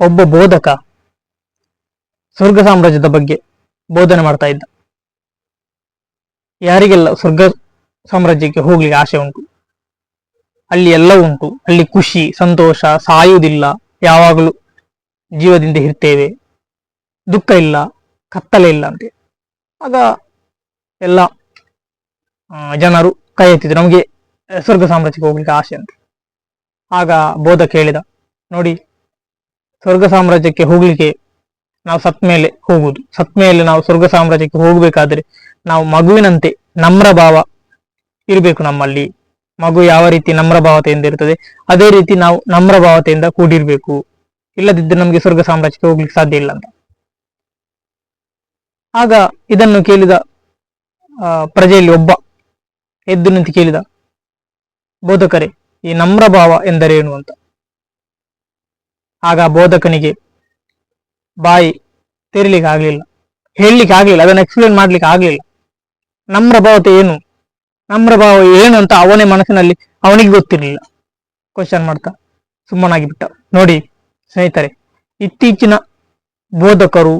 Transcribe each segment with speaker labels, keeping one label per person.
Speaker 1: ಒಬ್ಬ ಬೋಧಕ ಸ್ವರ್ಗ ಸಾಮ್ರಾಜ್ಯದ ಬಗ್ಗೆ ಬೋಧನೆ ಮಾಡ್ತಾ ಇದ್ದ. ಯಾರಿಗೆಲ್ಲ ಸ್ವರ್ಗ ಸಾಮ್ರಾಜ್ಯಕ್ಕೆ ಹೋಗ್ಲಿಕ್ಕೆ ಆಸೆ ಉಂಟು? ಅಲ್ಲಿ ಎಲ್ಲ ಉಂಟು. ಅಲ್ಲಿ ಖುಷಿ, ಸಂತೋಷ ಸಾಯುವುದಿಲ್ಲ. ಯಾವಾಗಲೂ ಜೀವದಿಂದ ಇರ್ತೇವೆ. ದುಃಖ ಇಲ್ಲ, ಕತ್ತಲೆ ಇಲ್ಲ ಅಂತ. ಆಗ ಎಲ್ಲ ಜನರು ಕೈ ಎತ್ತಿದ್ರು. ನಮಗೆ ಸ್ವರ್ಗ ಸಾಮ್ರಾಜ್ಯಕ್ಕೆ ಹೋಗ್ಲಿಕ್ಕೆ ಆಸೆ ಅಂತ ಆಗ ಬೋಧಕ ಹೇಳಿದ, ನೋಡಿ ಸ್ವರ್ಗ ಸಾಮ್ರಾಜ್ಯಕ್ಕೆ ಹೋಗ್ಲಿಕ್ಕೆ ನಾವು ಸತ್ ಮೇಲೆ ಹೋಗುವುದು. ಸತ್ ಮೇಲೆ ನಾವು ಸ್ವರ್ಗ ಸಾಮ್ರಾಜ್ಯಕ್ಕೆ ಹೋಗ್ಬೇಕಾದ್ರೆ ನಾವು ಮಗುವಿನಂತೆ ನಮ್ರ ಭಾವ ಇರಬೇಕು ನಮ್ಮಲ್ಲಿ. ಮಗು ಯಾವ ರೀತಿ ನಮ್ರ ಭಾವತೆಯಿಂದ ಇರ್ತದೆ, ಅದೇ ರೀತಿ ನಾವು ನಮ್ರ ಭಾವತೆಯಿಂದ ಕೂಡಿರ್ಬೇಕು. ಇಲ್ಲದಿದ್ದರೆ ನಮಗೆ ಸ್ವರ್ಗ ಸಾಮ್ರಾಜ್ಯಕ್ಕೆ ಹೋಗ್ಲಿಕ್ಕೆ ಸಾಧ್ಯ ಇಲ್ಲ ಅಂತ. ಆಗ ಇದನ್ನು ಕೇಳಿದ ಪ್ರಜೆಯಲ್ಲಿ ಒಬ್ಬ ಎದ್ದು ನಿಂತು ಕೇಳಿದ, ಬೋಧಕರೇ, ಈ ನಮ್ರ ಭಾವ ಎಂದರೇನು ಅಂತ. ಆಗ ಬೋಧಕನಿಗೆ, ಬಾಯಿ ತೆರಲಿಕ್ಕೆ ಆಗ್ಲಿಲ್ಲ ಹೇಳಲಿಕ್ಕೆ ಆಗ್ಲಿಲ್ಲ ಅದನ್ನು ಎಕ್ಸ್ಪ್ಲೇನ್ ಮಾಡ್ಲಿಕ್ಕೆ ಆಗ್ಲಿಲ್ಲ ನಮ್ರ ಭಾವತೆ ಏನು? ನಮ್ರ ಭಾವ ಏನು ಅಂತ ಅವನೇ ಮನಸ್ಸಿನಲ್ಲಿ ಅವನಿಗೆ ಗೊತ್ತಿರಲಿಲ್ಲ. ಕ್ವಶನ್ ಮಾಡ್ತಾ ಸುಮ್ಮನಾಗಿ ಬಿಟ್ಟ ನೋಡಿ, ಸ್ನೇಹಿತರೆ, ಇತ್ತೀಚಿನ ಬೋಧಕರು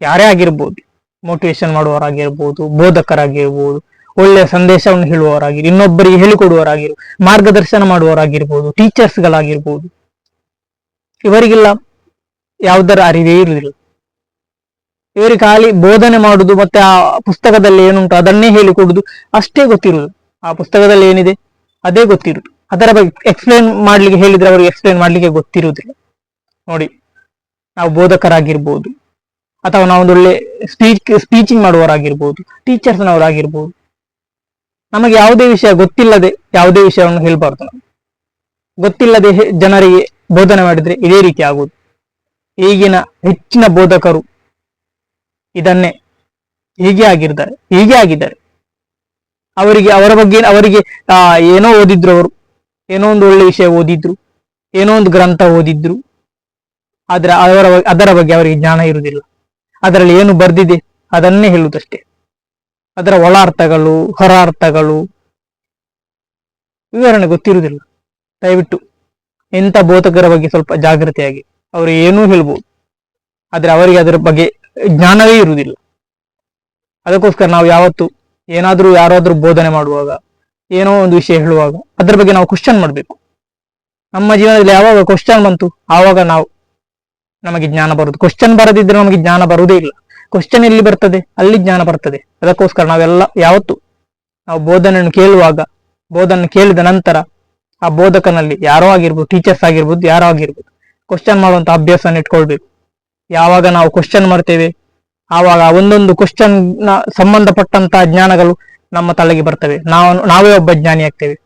Speaker 1: ಯಾರೇ ಆಗಿರ್ಬೋದು ಮೋಟಿವೇಶನ್ ಮಾಡುವವರಾಗಿರ್ಬೋದು, ಬೋಧಕರಾಗಿರ್ಬೋದು, ಒಳ್ಳೆಯ ಸಂದೇಶವನ್ನು ಹೇಳುವವರಾಗಿರು ಇನ್ನೊಬ್ಬರಿಗೆ ಹೇಳಿಕೊಡುವವರಾಗಿರು ಮಾರ್ಗದರ್ಶನ ಮಾಡುವವರಾಗಿರ್ಬೋದು ಟೀಚರ್ಸ್ಗಳಾಗಿರ್ಬೋದು ಇವರಿಗೆಲ್ಲ ಯಾವುದರ ಅರಿವೇ ಇರುವುದಿಲ್ಲ. ಇವರಿಗೆ ಖಾಲಿ ಬೋಧನೆ ಮಾಡುದು ಮತ್ತೆ ಆ ಪುಸ್ತಕದಲ್ಲಿ ಏನುಂಟು ಅದನ್ನೇ ಹೇಳಿಕೊಡುದು ಅಷ್ಟೇ ಗೊತ್ತಿರುವುದು. ಆ ಪುಸ್ತಕದಲ್ಲಿ ಏನಿದೆ? ಅದೇ ಗೊತ್ತಿರುದು ಅದರ ಬಗ್ಗೆ ಎಕ್ಸ್ಪ್ಲೇನ್ ಮಾಡ್ಲಿಕ್ಕೆ ಹೇಳಿದ್ರೆ ಅವರಿಗೆ ಎಕ್ಸ್ಪ್ಲೇನ್ ಮಾಡ್ಲಿಕ್ಕೆ ಗೊತ್ತಿರುವುದಿಲ್ಲ. ನೋಡಿ, ನಾವು ಬೋಧಕರಾಗಿರ್ಬೋದು, ಅಥವಾ ನಾವು ಒಂದು ಒಳ್ಳೆ ಸ್ಪೀಚ್ ಸ್ಪೀಚಿಂಗ್ ಮಾಡುವವರಾಗಿರ್ಬೋದು ಟೀಚರ್ಸ್ನವರಾಗಿರ್ಬೋದು ನಮಗೆ ಯಾವುದೇ ವಿಷಯ ಗೊತ್ತಿಲ್ಲದೆ ಯಾವುದೇ ವಿಷಯವನ್ನು ಹೇಳ್ಬಾರ್ದು ಗೊತ್ತಿಲ್ಲದೆ ಜನರಿಗೆ ಬೋಧನೆ ಮಾಡಿದ್ರೆ ಇದೇ ರೀತಿ ಆಗುವುದು. ಈಗಿನ ಹೆಚ್ಚಿನ ಬೋಧಕರು ಇದನ್ನೇ ಹೀಗೆ ಆಗಿರ್ತಾರೆ, ಹೀಗೆ ಆಗಿದ್ದಾರೆ. ಅವರಿಗೆ, ಅವರ ಬಗ್ಗೆ, ಅವರಿಗೆ, ಆ, ಏನೋ ಓದಿದ್ರು ಅವರು, ಏನೋ ಒಂದು ಒಳ್ಳೆ ವಿಷಯ ಓದಿದ್ರು, ಏನೋ ಒಂದು ಗ್ರಂಥ ಓದಿದ್ರು, ಆದ್ರೆ ಅವರ ಅದರ ಬಗ್ಗೆ ಅವರಿಗೆ ಜ್ಞಾನ ಇರುವುದಿಲ್ಲ. ಅದರಲ್ಲಿ ಏನು ಬರ್ದಿದೆ ಅದನ್ನೇ ಹೇಳುವುದಷ್ಟೇ. ಅದರ ಒಳ ಅರ್ಥಗಳು ಹೊರ ಅರ್ಥಗಳು ವಿವರಣೆ ಗೊತ್ತಿರುವುದಿಲ್ಲ. ದಯವಿಟ್ಟು ಇಂಥ ಬೋಧಕರ ಬಗ್ಗೆ ಸ್ವಲ್ಪ ಜಾಗೃತಿಯಾಗಿ ಅವರು ಏನೂ ಹೇಳ್ಬೋದು. ಆದರೆ ಅವರಿಗೆ ಅದರ ಬಗ್ಗೆ ಜ್ಞಾನವೇ ಇರುವುದಿಲ್ಲ. ಅದಕ್ಕೋಸ್ಕರ ನಾವು ಯಾವತ್ತು ಏನಾದರೂ ಯಾರಾದರೂ ಬೋಧನೆ ಮಾಡುವಾಗ ಏನೋ ಒಂದು ವಿಷಯ ಹೇಳುವಾಗ ಅದರ ಬಗ್ಗೆ ನಾವು ಕ್ವಶನ್ ಮಾಡಬೇಕು. ನಮ್ಮ ಜೀವನದಲ್ಲಿ ಯಾವಾಗ ಕ್ವಶನ್ ಬಂತು, ಆವಾಗ ನಾವು ನಮಗೆ ಜ್ಞಾನ ಬರುದು ಕ್ವಶನ್ ಬರದಿದ್ರೆ ನಮಗೆ ಜ್ಞಾನ ಬರುವುದೇ ಇಲ್ಲ. ಕ್ವಶನ್ ಎಲ್ಲಿ ಬರ್ತದೆ? ಅಲ್ಲಿ ಜ್ಞಾನ ಬರ್ತದೆ. ಅದಕ್ಕೋಸ್ಕರ ನಾವೆಲ್ಲ ಯಾವತ್ತು ನಾವು ಬೋಧನೆಯನ್ನು ಕೇಳುವಾಗ ಬೋಧನೆ ಕೇಳಿದ ನಂತರ ಆ ಬೋಧಕನಲ್ಲಿ ಯಾರೋ ಆಗಿರ್ಬೋದು ಟೀಚರ್ಸ್ ಆಗಿರ್ಬೋದು, ಯಾರೋ ಆಗಿರ್ಬೋದು ಕ್ವಶನ್ ಮಾಡುವಂತ ಅಭ್ಯಾಸವನ್ನು ಇಟ್ಕೊಳ್ಬೇಕು. ಯಾವಾಗ ನಾವು ಕ್ವಶನ್ ಮಾಡ್ತೇವೆ, ಆವಾಗ ಒಂದೊಂದು ಕ್ವಶನ್ನ ಸಂಬಂಧಪಟ್ಟಂತಹ ಜ್ಞಾನಗಳು ನಮ್ಮ ತಲೆಗೆ ಬರ್ತವೆ. ನಾವು, ನಾವೇ ಒಬ್ಬ ಜ್ಞಾನಿ ಆಗ್ತೇವೆ.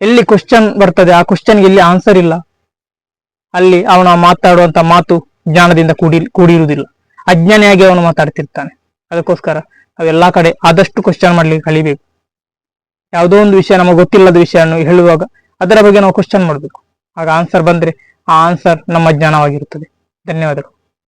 Speaker 1: ಎಲ್ಲಿ ಕ್ವಶನ್ ಬರ್ತದೆ, ಆ ಕ್ವಶನ್ಗೆ ಎಲ್ಲಿ ಆನ್ಸರ್ ಇಲ್ಲ, ಅಲ್ಲಿ ಅವನ ಮಾತಾಡುವಂತ ಮಾತು ಜ್ಞಾನದಿಂದ ಕೂಡಿ, ಕೂಡಿರುವುದಿಲ್ಲ. ಅಜ್ಞಾನಿಯಾಗಿ ಅವನು ಮಾತಾಡ್ತಿರ್ತಾನೆ. ಅದಕ್ಕೋಸ್ಕರ ನಾವು ಎಲ್ಲಾ ಕಡೆ ಆದಷ್ಟು ಕ್ವಶನ್ ಮಾಡ್ಲಿಕ್ಕೆ ಕಲಿಬೇಕು. ಯಾವುದೋ ಒಂದು ವಿಷಯ ನಮಗೆ ಗೊತ್ತಿಲ್ಲದ ವಿಷಯವನ್ನು ಹೇಳುವಾಗ ಅದರ ಬಗ್ಗೆ ನಾವು ಕ್ವಶನ್ ಮಾಡಬೇಕು. ಆಗ ಆನ್ಸರ್ ಬಂದ್ರೆ ಆ ಆನ್ಸರ್ ನಮ್ಮ ಜ್ಞಾನವಾಗಿರುತ್ತದೆ. ಧನ್ಯವಾದಗಳು.